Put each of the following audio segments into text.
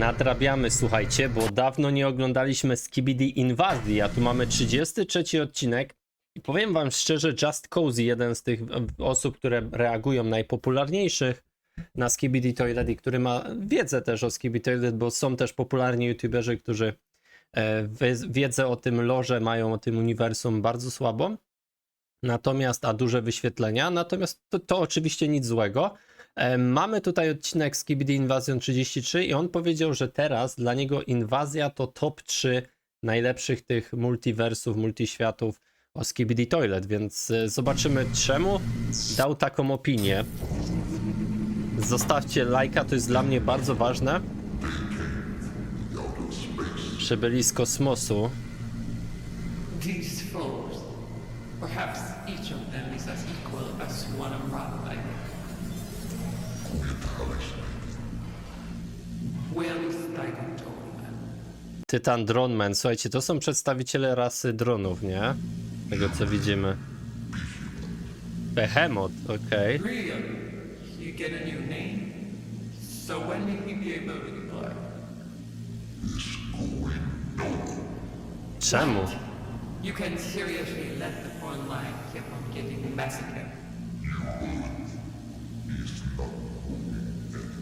Nadrabiamy, słuchajcie, bo dawno nie oglądaliśmy Skibidi Inwazji, a tu mamy 33 odcinek i powiem wam szczerze, Just Cozy, jeden z tych osób, które reagują najpopularniejszych na Skibidi Toilet i który ma wiedzę też o Skibidi Toilet, bo są też popularni youtuberzy, którzy e, wiedzę o tym lorze mają, o tym uniwersum bardzo słabą, natomiast, a duże wyświetlenia, natomiast to, to oczywiście nic złego. E, Mamy tutaj odcinek z Skibidi Invasion 33 i on powiedział, że teraz dla niego inwazja to top 3 najlepszych tych multiversów, multiświatów o Skibidi Toilet, więc e, zobaczymy czemu dał taką opinię. Zostawcie lajka, to jest dla mnie bardzo ważne. Przybyli z kosmosu. These perhaps each of them is as equal as one unraveling. Tytan Droneman. Słuchajcie, to są przedstawiciele rasy dronów, nie? Tego co widzimy. Behemoth, okej. Deploy? Czemu? You can seriously let the front line keep on getting massacred.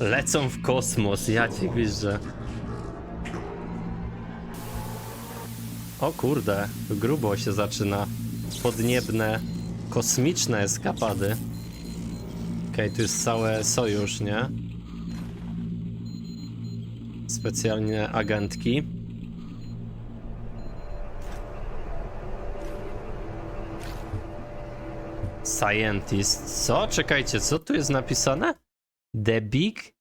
Lecą w kosmos, ja ci gwizdżę. O kurde, grubo się zaczyna. Podniebne, kosmiczne eskapady. Okej, tu jest całe sojusz, nie? Specjalnie agentki. Scientist. Co? Czekajcie, co tu jest napisane? The Big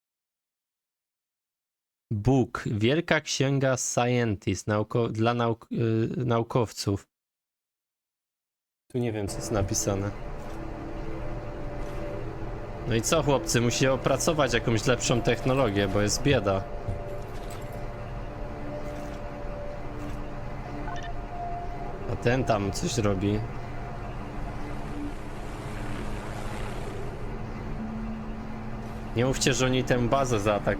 Book. Wielka księga Scientist nauko dla nauk y, naukowców. Tu nie wiem, co jest napisane. No i co, chłopcy? Musicie opracować jakąś lepszą technologię, bo jest bieda. A ten tam coś robi. Nie mówcie, że oni tę bazę zaatak.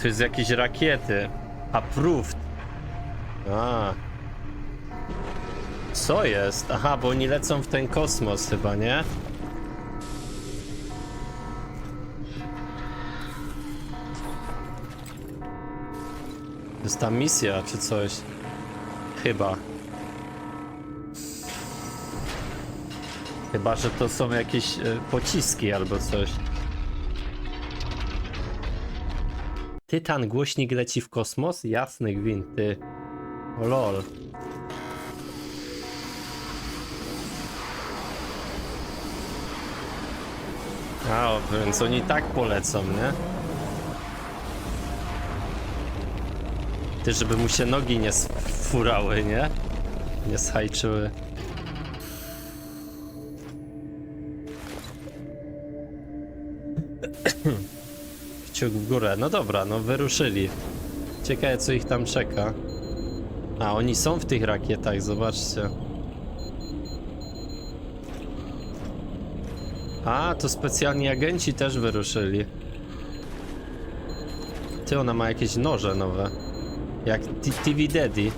To jest jakieś rakiety. Approved. A. Co jest? Aha, bo oni lecą w ten kosmos chyba, nie? To jest ta misja czy coś. Chyba. Chyba, że to są jakieś y, pociski albo coś. Tytan głośnik leci w kosmos? Jasny gwint. O lol. A, o, więc oni tak polecą, nie? Ty, żeby mu się nogi nie sfurały, nie? Nie schajczyły. Kciuk w górę. No dobra, no wyruszyli. Ciekawe co ich tam czeka. A, oni są w tych rakietach, zobaczcie. A, to specjalni agenci też wyruszyli. Ty, ona ma jakieś noże nowe. Jak TV Daddy.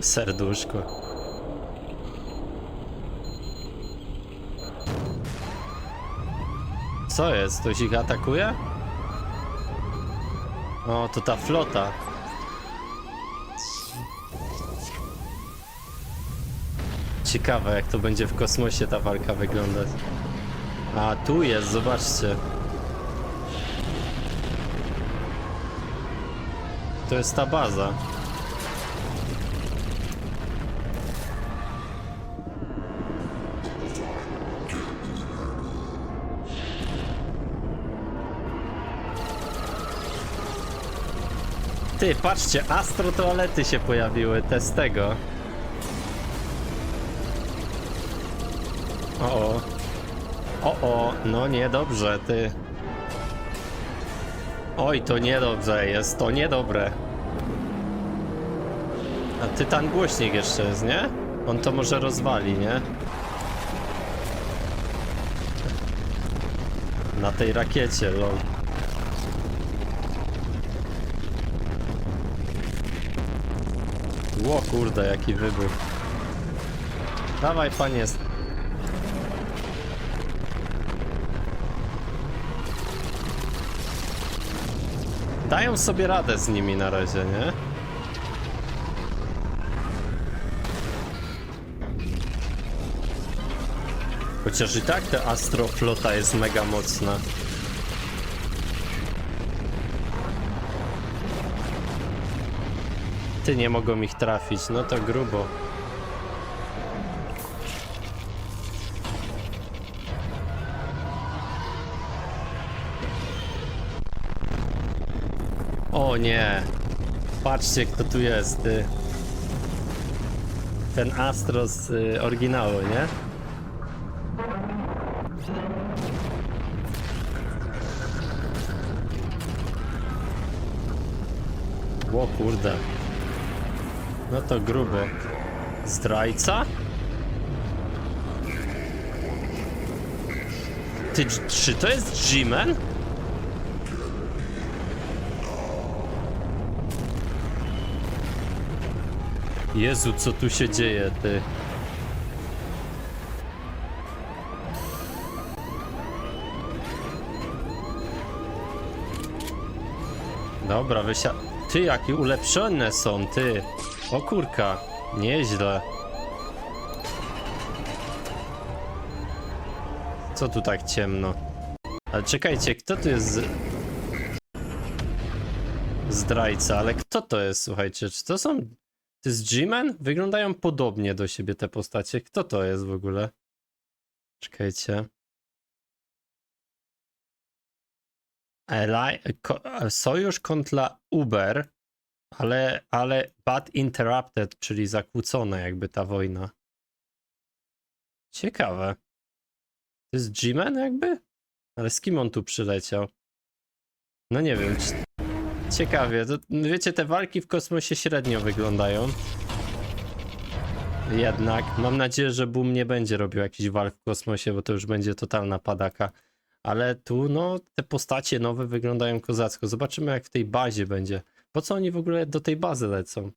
Serduszko. Co jest? Ktoś ich atakuje? O, to ta flota. Ciekawe, jak to będzie w kosmosie ta walka wyglądać. A, tu jest, zobaczcie. To jest ta baza. Ty, patrzcie, astrotoalety się pojawiły, te z tego. O, o. O, o, no niedobrze, ty. Oj, to niedobrze jest, to niedobre. A tytan głośnik jeszcze jest, nie? On to może rozwali, nie? Na tej rakiecie, lol. Ło kurde, jaki wybuch. Dawaj, panie. Dają sobie radę z nimi na razie, nie? Chociaż i tak ta astroflota jest mega mocna. Ty nie mogą ich trafić, no to grubo. O nie! Patrzcie kto tu jest, ty. Ten Astro z y, oryginału, nie? O kurde. No to grubo. Zdrajca? Ty, czy to jest G-Man? Jezu, co tu się dzieje, ty? Dobra, wysia... Ty, jakie ulepszone są, ty. O kurka, nieźle. Co tu tak ciemno? Ale czekajcie, kto tu jest... z- Zdrajca, ale kto to jest, słuchajcie? Czy to są... To jest G-Man? Wyglądają podobnie do siebie te postacie. Kto to jest w ogóle? Czekajcie. Eli ko sojusz kontra Uber, ale, ale bad interrupted, czyli zakłócona jakby ta wojna. Ciekawe. To jest G-Man jakby? Ale z kim on tu przyleciał? No nie wiem. Ciekawie. To, wiecie, te walki w kosmosie średnio wyglądają. Jednak mam nadzieję, że Boom nie będzie robił jakichś walk w kosmosie, bo to już będzie totalna padaka. Ale tu, no, te postacie nowe wyglądają kozacko. Zobaczymy, jak w tej bazie będzie. Po co oni w ogóle do tej bazy lecą?